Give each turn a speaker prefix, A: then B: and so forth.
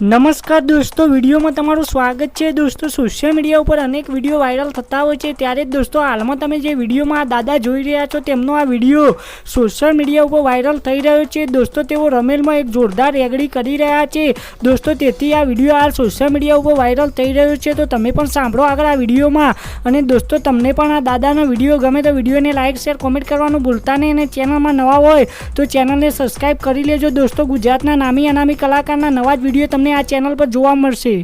A: નમસ્કાર દોસ્તો, વિડીયોમાં તમારું સ્વાગત છે. દોસ્તો સોશિયલ મીડિયા ઉપર અનેક વીડિયો વાયરલ થતા હોય છે. ત્યારે જ દોસ્તો, હાલમાં તમે જે વિડીયોમાં આ દાદા જોઈ રહ્યા છો, તેમનો આ વીડિયો સોશિયલ મીડિયા ઉપર વાયરલ થઈ રહ્યો છે. દોસ્તો, તેઓ રમેલમાં એક જોરદાર રેગડી કરી રહ્યા છે. દોસ્તો, તેથી આ વીડિયો હાલ સોશિયલ મીડિયા ઉપર વાયરલ થઈ રહ્યો છે. તો તમે પણ સાંભળો આગળ આ વિડીયોમાં. અને દોસ્તો, તમને પણ આ દાદાનો વીડિયો ગમે તો વિડીયોને લાઇક શેર કોમેન્ટ કરવાનું ભૂલતા નહીં. અને ચેનલમાં નવા હોય તો ચેનલને સબસ્ક્રાઇબ કરી લેજો. દોસ્તો, ગુજરાતના નામી અનામી કલાકારના નવા જ વીડિયો આ ચેનલ પર જોવા મળશે.